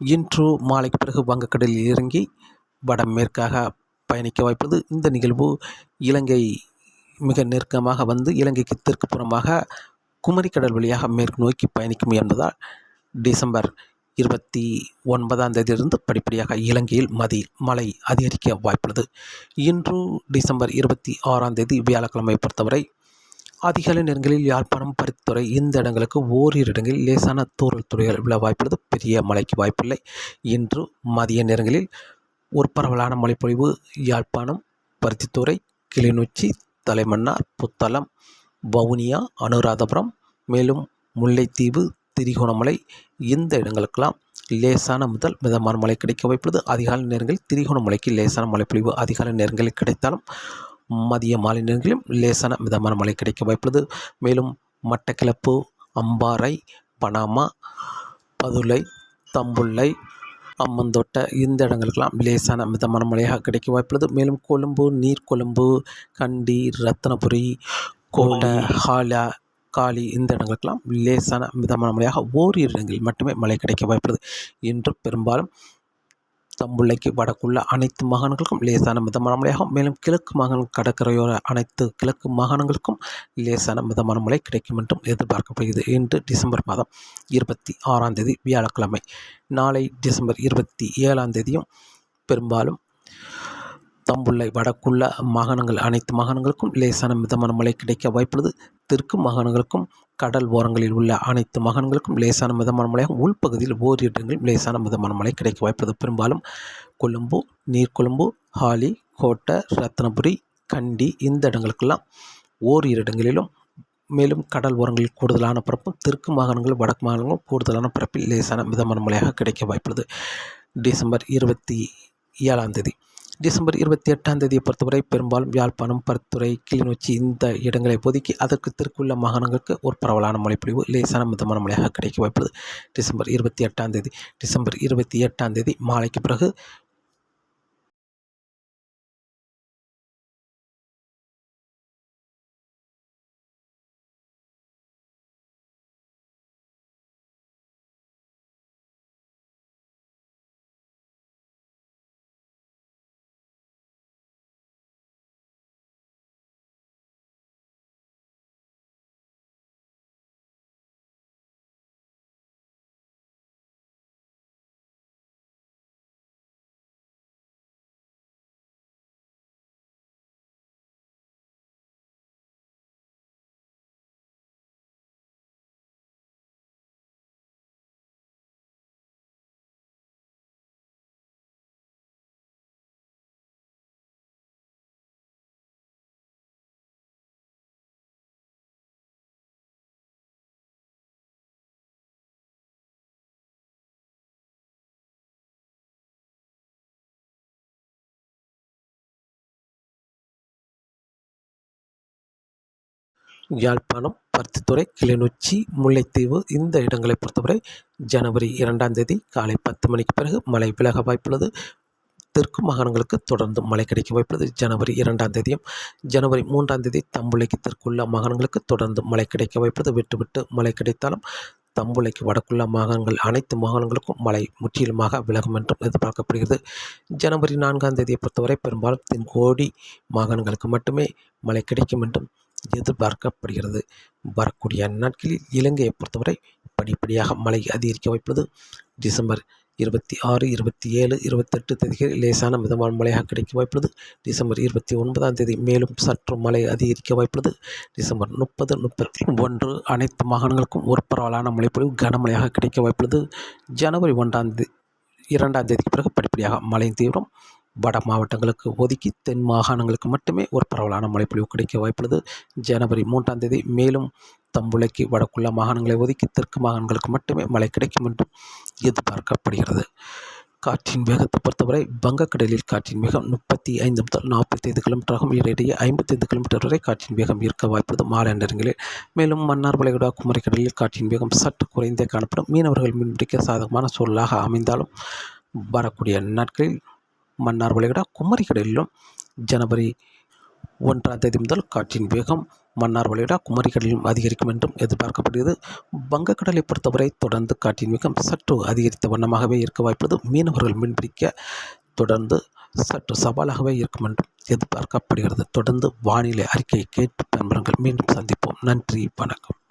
இன்று மாலைக்கு பிறகு வங்கக்கடலில் இறங்கி வடமேற்காக பயணிக்க வாய்ப்பது இந்த நிகழ்வு. இலங்கை மிக நெருக்கமாக வந்து இலங்கைக்கு தெற்கு புறமாக குமரிக்கடல் வழியாக மேற்கு நோக்கி பயணிக்கும் என்பதால் டிசம்பர் இருபத்தி ஒன்பதாம் தேதியிலிருந்து படிப்படியாக இலங்கையில் மதி மழை அதிகரிக்க வாய்ப்புள்ளது. இன்று டிசம்பர் இருபத்தி ஆறாம் தேதி வியாழக்கிழமை பொறுத்தவரை அதிகாலை நேரங்களில் யாழ்ப்பாணம் பருத்தித்துறை இந்த இடங்களுக்கு ஓரிரு இடங்களில் லேசான தூறல் துறைகள் விழ வாய்ப்புள்ளது. பெரிய மழைக்கு வாய்ப்பில்லை. இன்று மதிய நேரங்களில் ஒரு பரவலான மழைப்பொழிவு யாழ்ப்பாணம் பருத்தித்துறை கிளிநொச்சி தலைமன்னார் புத்தளம் வவுனியா அனுராதபுரம் மேலும் முல்லைத்தீவு திரிகோணமலை இந்த இடங்களுக்கெல்லாம் லேசான முதல் மிதமான மழை கிடைக்க வாய்ப்புள்ளது. அதிகாலை நேரங்களில் திரிகோணமலைக்கு லேசான மழைப்பொழிவு அதிகாலை நேரங்களில் கிடைத்தாலும் மதிய மாலை நேரங்களிலும் லேசான மிதமான மழை கிடைக்க வாய்ப்புள்ளது. மேலும் மட்டக்கிளப்பு அம்பாறை பனாமா பதுளை தம்புள்ளை அம்மந்தோட்ட இந்த இடங்களுக்கெல்லாம் லேசான மிதமான மழையாக கிடைக்க வாய்ப்புள்ளது. மேலும் கொழும்பு நீர்கொழும்பு கண்டி ரத்தினபுரி கோடை ஹாலா காலி இந்த இடங்களுக்கெல்லாம் லேசான மிதமான மழையாக ஓரிரு இடங்களில் மட்டுமே மழை கிடைக்க வாய்ப்புள்ளது. இன்று பெரும்பாலும் தம்புள்ளைக்கு வடக்குள்ள அனைத்து மாகாணங்களுக்கும் லேசான மிதமான மழையாகும். மேலும் கிழக்கு மாகாணங்கள் கடற்கரையோர அனைத்து கிழக்கு மாகாணங்களுக்கும் லேசான மிதமான மழை கிடைக்கும் என்றும் எதிர்பார்க்கப்படுகிறது. இன்று டிசம்பர் மாதம் இருபத்தி ஆறாம் தேதி வியாழக்கிழமை. நாளை டிசம்பர் இருபத்தி ஏழாம் தேதியும் பெரும்பாலும் தம்புள்ளை வடக்குள்ள மாகாணங்கள் அனைத்து மாகாணங்களுக்கும் லேசான மிதமான மழை கிடைக்க வாய்ப்புள்ளது. தெற்கு மாகாணங்களுக்கும் கடல் ஓரங்களில் உள்ள அனைத்து மகன்களுக்கும் லேசான மிதமான மழையாகும். உள்பகுதியில் ஓரிரு இடங்களில் லேசான மிதமான மழை கிடைக்க வாய்ப்புள்ளது. பெரும்பாலும் கொழும்பு நீர்கொழும்பு ஹாலி கோட்டை ரத்னபுரி கண்டி இந்த இடங்களுக்கெல்லாம் ஓரிரு இடங்களிலும் மேலும் கடல் ஓரங்களில் கூடுதலான பரப்பும் தெற்கு மாகாணங்கள் வடக்கு மாகாணங்களும் கூடுதலான பரப்பில் லேசான மிதமான மழையாக கிடைக்க வாய்ப்புள்ளது. டிசம்பர் இருபத்தி ஏழாம் தேதி டிசம்பர் இருபத்தி எட்டாம் தேதியை பொறுத்தவரை பெரும்பாலும் யாழ்ப்பாணம் பருத்துறை கிளிநொச்சி இந்த இடங்களை ஒதுக்கி அதற்கு தெற்குள்ள மாகாணங்களுக்கு ஒரு பரவலான மழைப்பொழிவு லேசான மிதமான மழையாக கிடைக்க வாய்ப்புள்ளது. டிசம்பர் இருபத்தி எட்டாம் தேதி டிசம்பர் இருபத்தி எட்டாம் தேதி மாலைக்கு பிறகு யாழ்ப்பாணம் பருத்தித்துறை கிளிநொச்சி முல்லைத்தீவு இந்த இடங்களை பொறுத்தவரை ஜனவரி இரண்டாம் தேதி காலை பத்து மணிக்கு பிறகு மழை விலக வாய்ப்புள்ளது. தெற்கு மாகாணங்களுக்கு தொடர்ந்து மழை கிடைக்க வாய்ப்புள்ளது. ஜனவரி இரண்டாம் தேதியும் ஜனவரி மூன்றாம் தேதி தம்புளைக்கு தெற்குள்ள மாகாணங்களுக்கு தொடர்ந்து மழை கிடைக்க வாய்ப்புள்ளது. விட்டு விட்டு மழை கிடைத்தாலும் தம்புளைக்கு வடக்குள்ள மாகாணங்கள் அனைத்து மாகாணங்களுக்கும் மழை முற்றிலுமாக விலகும் என்றும் எதிர்பார்க்கப்படுகிறது. ஜனவரி நான்காம் தேதியை பொறுத்தவரை பெரும்பாலும் தென்கோடி மாகாணங்களுக்கு மட்டுமே மழை கிடைக்கும் என்றும் எதிர்பார்க்கப்படுகிறது. வரக்கூடிய நாட்களில் இலங்கையை பொறுத்தவரை படிப்படியாக மழை அதிகரிக்க வாய்ப்புள்ளது. டிசம்பர் இருபத்தி ஆறு இருபத்தி ஏழு இருபத்தெட்டு தேதிகள் லேசான மிதமான மழையாக கிடைக்க வாய்ப்புள்ளது. டிசம்பர் இருபத்தி ஒன்பதாம் தேதி மேலும் சற்று மழை அதிகரிக்க வாய்ப்புள்ளது. டிசம்பர் முப்பது முப்பத்தி ஒன்று அனைத்து மாகாணங்களுக்கும் ஒரு பரவலான மழைப்பொழிவு கனமழையாக கிடைக்க வாய்ப்புள்ளது. ஜனவரி ஒன்றாம் தேதி இரண்டாம் தேதிக்கு பிறகு படிப்படியாக மழையின் தீவிரம் வட மாவட்டங்களுக்கு ஒதுக்கி தென் மாகாணங்களுக்கு மட்டுமே ஒரு பரவலான மழைப்பொழிவு கிடைக்க வாய்ப்புள்ளது. ஜனவரி மூன்றாம் தேதி மேலும் தம்புளைக்கு வடக்குள்ள மாகாணங்களை ஒதுக்கி தெற்கு மாகாணங்களுக்கு மட்டுமே மழை கிடைக்கும் என்றும் எதிர்பார்க்கப்படுகிறது. காற்றின் வேகத்தை பொறுத்தவரை வங்கக்கடலில் காற்றின் வேகம் முப்பத்தி ஐந்து முதல் நாற்பத்தி ஐந்து கிலோமீட்டராகும் இடையிடையே ஐம்பத்தி ஐந்து கிலோமீட்டர் வரை காற்றின் வேகம் இருக்க வாய்ப்பது மாலை நேரங்களில் மேலும் மன்னார் வளைகுடா குமரிக்கடலில் காற்றின் வேகம் சற்று குறைந்தே காணப்படும். மீனவர்கள் மீன்பிடிக்க சாதகமான சூழலாக அமைந்தாலும் வரக்கூடிய நாட்களில் மன்னார் வளைகுடா குமரிக்கடலிலும் ஜனவரி ஒன்றாம் தேதி முதல் காற்றின் வேகம் மன்னார் வளைகுடா குமரிக்கடலிலும் அதிகரிக்கும் என்றும் எதிர்பார்க்கப்படுகிறது. வங்கக்கடலை பொறுத்தவரை தொடர்ந்து காற்றின் வேகம் சற்று அதிகரித்த வண்ணமாகவே இருக்க வாய்ப்புள்ளது. மீனவர்கள் மீன்பிடிக்க தொடர்ந்து சற்று சவாலாகவே இருக்கும் என்றும் எதிர்பார்க்கப்படுகிறது. தொடர்ந்து வானிலை அறிக்கையை கேட்டு பயன்பெறுங்கள் மீண்டும் சந்திப்போம். நன்றி வணக்கம்.